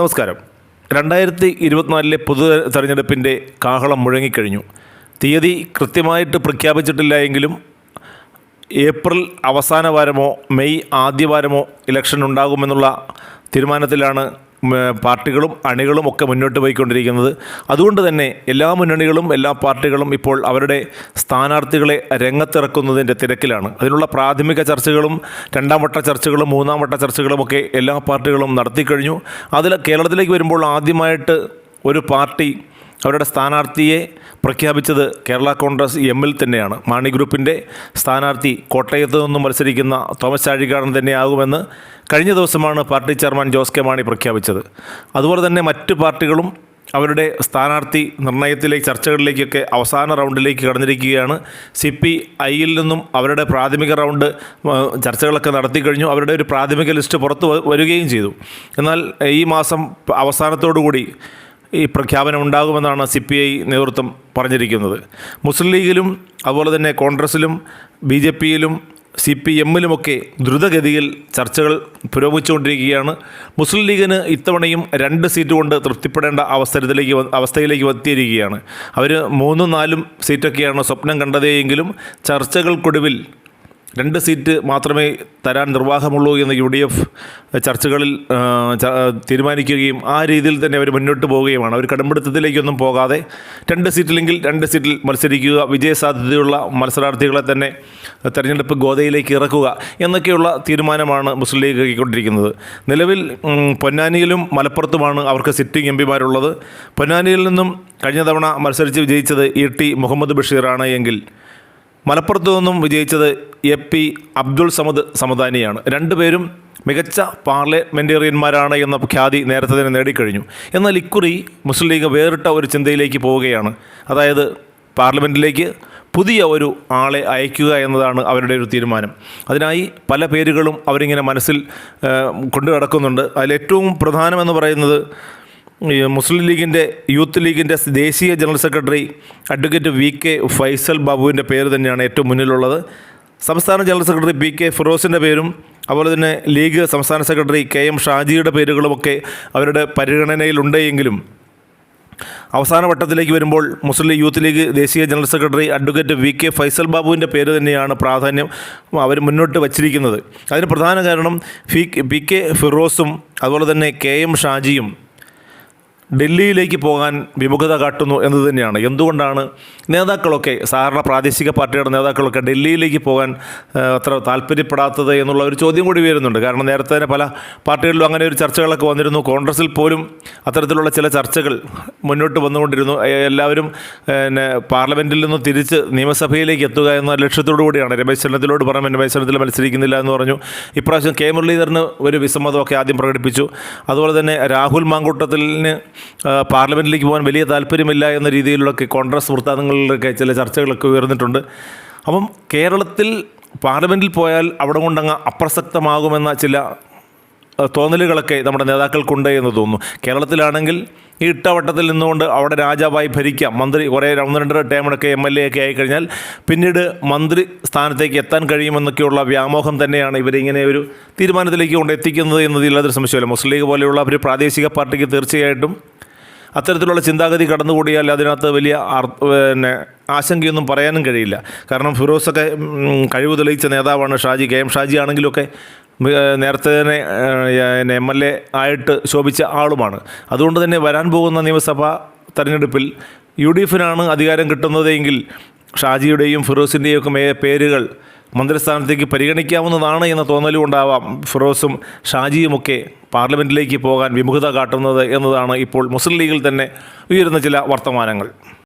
നമസ്കാരം. രണ്ടായിരത്തി ഇരുപത്തിനാലിലെ പൊതു തെരഞ്ഞെടുപ്പിന്റെ കാഹളം മുഴങ്ങിക്കഴിഞ്ഞു. തീയതി കൃത്യമായിട്ട് പ്രഖ്യാപിച്ചിട്ടില്ല എങ്കിലും ഏപ്രിൽ അവസാന വാരമോ മെയ് ആദ്യ വാരമോ ഇലക്ഷൻ ഉണ്ടാകുമെന്നുള്ള തീരുമാനത്തിലാണ് പാർട്ടികളും അണികളും ഒക്കെ മുന്നോട്ട് പോയിക്കൊണ്ടിരിക്കുന്നത്. അതുകൊണ്ട് തന്നെ എല്ലാ മുന്നണികളും എല്ലാ പാർട്ടികളും ഇപ്പോൾ അവരുടെ സ്ഥാനാർത്ഥികളെ രംഗത്തിറക്കുന്നതിന്റെ തിരക്കിലാണ്. അതിനുള്ള പ്രാഥമിക ചർച്ചകളും രണ്ടാം വട്ട ചർച്ചകളും മൂന്നാം വട്ട ചർച്ചകളും ഒക്കെ എല്ലാ പാർട്ടികളും നടത്തിക്കഴിഞ്ഞു. അതിൽ കേരളത്തിലേക്ക് വരുമ്പോൾ ആദ്യമായിട്ട് ഒരു പാർട്ടി അവരുടെ സ്ഥാനാർത്ഥിയെ പ്രഖ്യാപിച്ചത് കേരള കോൺഗ്രസ് എമ്മിൽ തന്നെയാണ്. മാണി ഗ്രൂപ്പിന്റെ സ്ഥാനാർത്ഥി കോട്ടയത്ത് നിന്നും മത്സരിക്കുന്ന തോമസ് ചാഴികാടൻ തന്നെയാകുമെന്ന് കഴിഞ്ഞ ദിവസമാണ് party chairman Jose K Mani പ്രഖ്യാപിച്ചത്. അതുപോലെ തന്നെ മറ്റ് പാർട്ടികളും അവരുടെ സ്ഥാനാർത്ഥി നിർണയത്തിലേക്ക് ചർച്ചകളിലേക്കൊക്കെ അവസാന റൗണ്ടിലേക്ക് കടന്നിരിക്കുകയാണ്. സി പി ഐയിൽ നിന്നും അവരുടെ പ്രാഥമിക റൗണ്ട് ചർച്ചകളൊക്കെ നടത്തി കഴിഞ്ഞു. അവരുടെ ഒരു പ്രാഥമിക ലിസ്റ്റ് പുറത്തു വരികയും ചെയ്തു. എന്നാൽ ഈ മാസം അവസാനത്തോടു കൂടി ഈ പ്രഖ്യാപനം ഉണ്ടാകുമെന്നാണ് സി പി ഐ നേതൃത്വം പറഞ്ഞിരിക്കുന്നത്. മുസ്ലിം ലീഗിലും അതുപോലെ തന്നെ കോൺഗ്രസിലും ബി ജെ പിയിലും സി പി എമ്മിലുമൊക്കെ ദ്രുതഗതിയിൽ ചർച്ചകൾ പുരോഗമിച്ചുകൊണ്ടിരിക്കുകയാണ്. മുസ്ലിം ലീഗിന് ഇത്തവണയും രണ്ട് സീറ്റ് കൊണ്ട് തൃപ്തിപ്പെടേണ്ട അവസരത്തിലേക്ക് അവസ്ഥയിലേക്ക് എത്തിയിരിക്കുകയാണ് അവർ മൂന്നും നാലും സീറ്റൊക്കെയാണ് സ്വപ്നം കണ്ടതേയെങ്കിലും ചർച്ചകൾക്കൊടുവിൽ രണ്ട് സീറ്റ് മാത്രമേ തരാൻ നിർവാഹമുള്ളൂ എന്ന് യു ഡി എഫ് ചർച്ചകളിൽ തീരുമാനിക്കുകയും ആ രീതിയിൽ തന്നെ അവർ മുന്നോട്ട് പോവുകയുമാണ്. അവർ കടുംപിടുത്തത്തിലേക്കൊന്നും പോകാതെ രണ്ട് സീറ്റിലെങ്കിൽ രണ്ട് സീറ്റിൽ മത്സരിക്കുക വിജയസാധ്യതയുള്ള മത്സരാർത്ഥികളെ തന്നെ തെരഞ്ഞെടുപ്പ് ഗോതയിലേക്ക് ഇറക്കുക എന്നൊക്കെയുള്ള തീരുമാനമാണ് മുസ്ലിം ലീഗ് കൈക്കൊണ്ടിരിക്കുന്നത് നിലവിൽ പൊന്നാനിയിലും മലപ്പുറത്തുമാണ് അവർക്ക് സിറ്റിംഗ് എം പിമാരുള്ളത് പൊന്നാനിയിൽ നിന്നും കഴിഞ്ഞ തവണ മത്സരിച്ച് വിജയിച്ചത് ഇ ടി മുഹമ്മദ് ബഷീറാണ് എങ്കിൽ മലപ്പുറത്തു നിന്നും വിജയിച്ചത് എ പി അബ്ദുൾ സമദ് സമദാനിയാണ്. രണ്ടുപേരും മികച്ച പാർലമെന്റേറിയന്മാരാണ് എന്ന ഖ്യാതി നേരത്തെ തന്നെ നേടിക്കഴിഞ്ഞു. എന്നാൽ ഇക്കുറി മുസ്ലിം ലീഗ് വേറിട്ട ഒരു ചിന്തയിലേക്ക് പോവുകയാണ്. അതായത് പാർലമെന്റിലേക്ക് പുതിയ ഒരു ആളെ അയക്കുക എന്നതാണ് അവരുടെ ഒരു തീരുമാനം. അതിനായി പല പേരുകളും അവരിങ്ങനെ മനസ്സിൽ കൊണ്ടു കിടക്കുന്നുണ്ട് അതിലേറ്റവും പ്രധാനമെന്ന് പറയുന്നത് മുസ്ലിം ലീഗിന്റെ യൂത്ത് ലീഗിന്റെ ദേശീയ general secretary advocate V K Faisal ബാബുവിന്റെ പേര് തന്നെയാണ് ഏറ്റവും മുന്നിലുള്ളത്. സംസ്ഥാന ജനറൽ സെക്രട്ടറി പി കെ ഫിറോസിന്റെ പേരും അതുപോലെ തന്നെ ലീഗ് സംസ്ഥാന സെക്രട്ടറി കെ എം ഷാജിയുടെ പേരുകളുമൊക്കെ അവരുടെ പരിഗണനയിലുണ്ട് എങ്കിലും അവസാന വട്ടത്തിലേക്ക് വരുമ്പോൾ മുസ്ലിം ലീഗ് യൂത്ത് ലീഗ് ദേശീയ general secretary advocate V K Faisal ബാബുവിന്റെ പേര് തന്നെയാണ് പ്രാധാന്യം അവർ മുന്നോട്ട് വച്ചിരിക്കുന്നത്. അതിന് പ്രധാന കാരണം പി കെ ഫിറോസും അതുപോലെ തന്നെ കെ എം ഷാജിയും ഡൽഹിയിലേക്ക് പോകാൻ വിമുഖത കാട്ടുന്നു എന്ന് തന്നെയാണ്. എന്തുകൊണ്ടാണ് നേതാക്കളൊക്കെ സാധാരണ പ്രാദേശിക പാർട്ടിയുടെ നേതാക്കളൊക്കെ ഡൽഹിയിലേക്ക് പോകാൻ അത്ര താല്പര്യപ്പെടാത്തത് എന്നുള്ള ഒരു ചോദ്യം കൂടി വരുന്നുണ്ട് കാരണം നേരത്തെ തന്നെ പല പാർട്ടികളിലും അങ്ങനെ ഒരു ചർച്ചകളൊക്കെ വന്നിരുന്നു. കോൺഗ്രസിൽ പോലും അത്തരത്തിലുള്ള ചില ചർച്ചകൾ മുന്നോട്ട് വന്നുകൊണ്ടിരുന്നു. എല്ലാവരും പിന്നെ പാർലമെന്റിൽ നിന്ന് തിരിച്ച് നിയമസഭയിലേക്ക് എത്തുക എന്ന ലക്ഷ്യത്തോടു കൂടിയാണ്. രമേശ് ചെന്നിത്തലോട് പറഞ്ഞു രമേശ് ചെന്നിത്തല മത്സരിക്കുന്നില്ല എന്ന് പറഞ്ഞു. ഇപ്രാവശ്യം കെ മുരളീധരന് ഒരു വിസമ്മതമൊക്കെ ആദ്യം പ്രകടിപ്പിച്ചു. അതുപോലെ തന്നെ രാഹുൽ മാങ്കൂട്ടത്തിലിന് ആ, പാർലമെന്റിലേക്ക് പോകാൻ വലിയ താല്പര്യമില്ല എന്ന രീതിയിലൊക്കെ കോൺഗ്രസ് വൃത്താന്തങ്ങളിലൊക്കെ ചില ചർച്ചകളൊക്കെ ഉയർന്നിട്ടുണ്ട്. അപ്പം കേരളത്തിൽ പാർലമെന്റിൽ പോയാൽ അവിടെ കൊണ്ടങ്ങ് അപ്രസക്തമാകുമെന്ന ചില തോന്നലുകളൊക്കെ നമ്മുടെ നേതാക്കൾക്കുണ്ട് എന്ന് തോന്നുന്നു. കേരളത്തിലാണെങ്കിൽ ഈ ഇട്ടവട്ടത്തിൽ നിന്നുകൊണ്ട് അവിടെ രാജാവായി ഭരിക്കാം. മന്ത്രി കുറേ ഒന്ന് രണ്ട് ടേമിനൊക്കെ എം എൽ എ ഒക്കെ ആയിക്കഴിഞ്ഞാൽ പിന്നീട് മന്ത്രി സ്ഥാനത്തേക്ക് എത്താൻ കഴിയുമെന്നൊക്കെയുള്ള വ്യാമോഹം തന്നെയാണ് ഇവരിങ്ങനെ ഒരു തീരുമാനത്തിലേക്ക് കൊണ്ട് എത്തിക്കുന്നത് എന്നതിൽ യാതൊരു സംശയമില്ല. മുസ്ലിം ലീഗ് പോലെയുള്ള ഒരു പ്രാദേശിക പാർട്ടിക്ക് തീർച്ചയായിട്ടും അത്തരത്തിലുള്ള ചിന്താഗതി കടന്നുകൂടിയാൽ അതിനകത്ത് വലിയ പിന്നെ ആശങ്കയൊന്നും പറയാനും കഴിയില്ല. കാരണം ഫിറോസൊക്കെ കഴിവ് തെളിയിച്ച നേതാവാണ് ഷാജി. കെ എം ഷാജി ആണെങ്കിലൊക്കെ നേരത്തെ തന്നെ എം എൽ എ ആയിട്ട് ശോഭിച്ച ആളുമാണ്. അതുകൊണ്ട് തന്നെ വരാൻ പോകുന്ന നിയമസഭാ തെരഞ്ഞെടുപ്പിൽ യു ഡി എഫിനാണ് അധികാരം കിട്ടുന്നതെങ്കിൽ ഷാജിയുടെയും ഫിറോസിന്റെയും ഒക്കെ പേരുകൾ മന്ത്രിസ്ഥാനത്തേക്ക് പരിഗണിക്കാവുന്നതാണ് എന്ന തോന്നലും ഉണ്ടാവാം. ഫിറോസും ഷാജിയുമൊക്കെ പാർലമെന്റിലേക്ക് പോകാൻ വിമുഖത കാട്ടുന്നത് എന്നതാണ് ഇപ്പോൾ മുസ്ലിം ലീഗിൽ തന്നെ ഉയരുന്ന ചില വർത്തമാനങ്ങൾ.